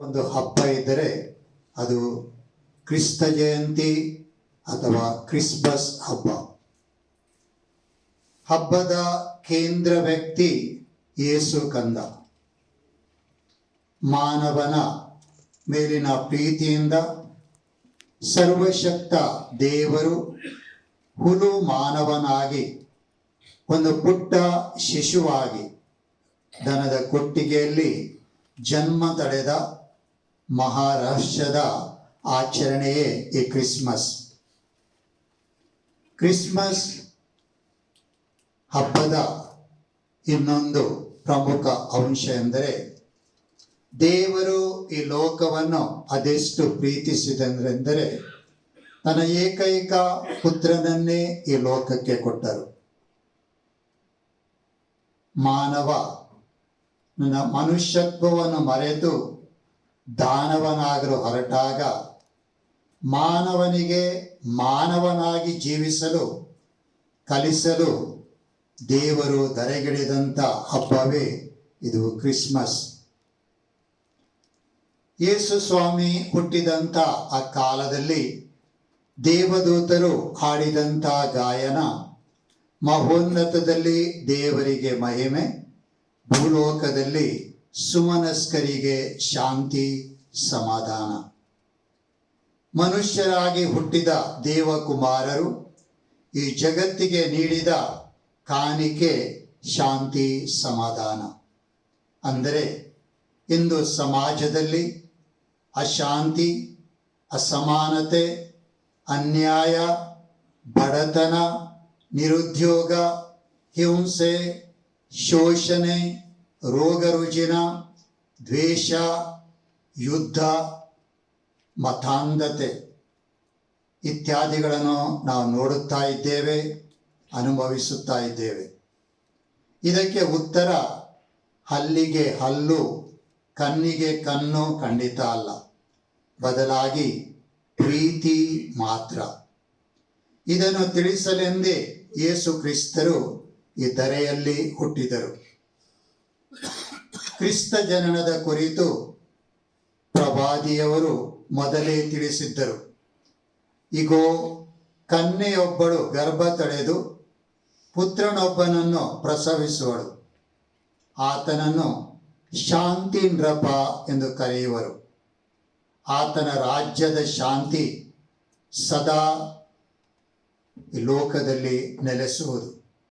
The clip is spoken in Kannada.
ಒಂದು ಹಬ್ಬ ಇದ್ದರೆ ಅದು ಕ್ರಿಸ್ತ ಜಯಂತಿ ಅಥವಾ ಕ್ರಿಸ್ಮಸ್ ಹಬ್ಬ. ಹಬ್ಬದ ಕೇಂದ್ರ ವ್ಯಕ್ತಿ ಯೇಸು ಕಂದ. ಮಾನವನ ಮೇಲಿನ ಪ್ರೀತಿಯಿಂದ ಸರ್ವಶಕ್ತ ದೇವರು ಹುಲು ಮಾನವನಾಗಿ, ಒಂದು ಪುಟ್ಟ ಶಿಶುವಾಗಿ, ದನದ ಕೊಟ್ಟಿಗೆಯಲ್ಲಿ ಜನ್ಮ ತಳೆದ ಮಹಾರಾಷ್ಟ್ರದ ಆಚರಣೆಯೇ ಈ ಕ್ರಿಸ್ಮಸ್. ಕ್ರಿಸ್ಮಸ್ ಹಬ್ಬದ ಇನ್ನೊಂದು ಪ್ರಮುಖ ಅಂಶ ಎಂದರೆ ದೇವರು ಈ ಲೋಕವನ್ನು ಅದೆಷ್ಟು ಪ್ರೀತಿಸಿದಂದರೆಂದರೆ ತನ್ನ ಏಕೈಕ ಪುತ್ರನನ್ನೇ ಈ ಲೋಕಕ್ಕೆ ಕೊಟ್ಟರು. ಮಾನವ ನನ್ನ ಮನುಷ್ಯತ್ವವನ್ನು ಮರೆತು ದಾನವನಾಗಲು ಹೊರಟಾಗ ಮಾನವನಿಗೆ ಮಾನವನಾಗಿ ಜೀವಿಸಲು, ಕಲಿಸಲು ದೇವರು ಧರೆಗಿಳಿದಂಥ ಹಬ್ಬವೇ ಇದು ಕ್ರಿಸ್ಮಸ್. ಯೇಸು ಸ್ವಾಮಿ ಹುಟ್ಟಿದಂಥ ಆ ಕಾಲದಲ್ಲಿ ದೇವದೂತರು ಹಾಡಿದಂಥ ಗಾಯನ ಮಹೋನ್ನತದಲ್ಲಿ ದೇವರಿಗೆ ಮಹಿಮೆ, ಭೂಲೋಕದಲ್ಲಿ ಸುಮನಸ್ಕರಿಗೆ ಶಾಂತಿ, ಸಮಾಧಾನ. ಮನುಷ್ಯರಾಗಿ ಹುಟ್ಟಿದ ದೇವಕುಮಾರರು ಈ ಜಗತ್ತಿಗೆ ನೀಡಿದ ಕಾಣಿಕೆ, ಶಾಂತಿ, ಸಮಾಧಾನ. ಅಂದರೆ ಇಂದು ಸಮಾಜದಲ್ಲಿ ಅಶಾಂತಿ, ಅಸಮಾನತೆ, ಅನ್ಯಾಯ, ಬಡತನ, ನಿರುದ್ಯೋಗ, ಹಿಂಸೆ, ಶೋಷಣೆ ರೋಗ ರುಜಿನ ದ್ವೇಷ, ಯುದ್ಧ, ಮತಾಂಧತೆ ಇತ್ಯಾದಿಗಳನ್ನು ನಾವು ನೋಡುತ್ತಾ ಇದ್ದೇವೆ, ಅನುಭವಿಸುತ್ತಾ ಇದ್ದೇವೆ. ಇದಕ್ಕೆ ಉತ್ತರ ಹಲ್ಲಿಗೆ ಹಲ್ಲು, ಕಣ್ಣಿಗೆ ಕಣ್ಣು ಖಂಡಿತ ಅಲ್ಲ. ಬದಲಾಗಿ ಪ್ರೀತಿ ಮಾತ್ರ. ಇದನ್ನು ತಿಳಿಸಲೆಂದೇ ಯೇಸು ಕ್ರಿಸ್ತರು ಈ ಧರೆಯಲ್ಲಿ ಹುಟ್ಟಿದರು. ಕ್ರಿಸ್ತ ಜನನದ ಕುರಿತು ಪ್ರವಾದಿಯವರು ಮೊದಲೇ ತಿಳಿಸಿದ್ದರು. ಇಗೋ ಕನ್ನೆಯೊಬ್ಬಳು ಗರ್ಭ ತಡೆದು ಪುತ್ರನೊಬ್ಬನನ್ನು ಪ್ರಸವಿಸುವಳು. ಆತನನ್ನು ಶಾಂತಿ ನೃಪ ಎಂದು ಕರೆಯುವರು. ಆತನ ರಾಜ್ಯದ ಶಾಂತಿ ಸದಾ ಲೋಕದಲ್ಲಿ ನೆಲೆಸುವುದು.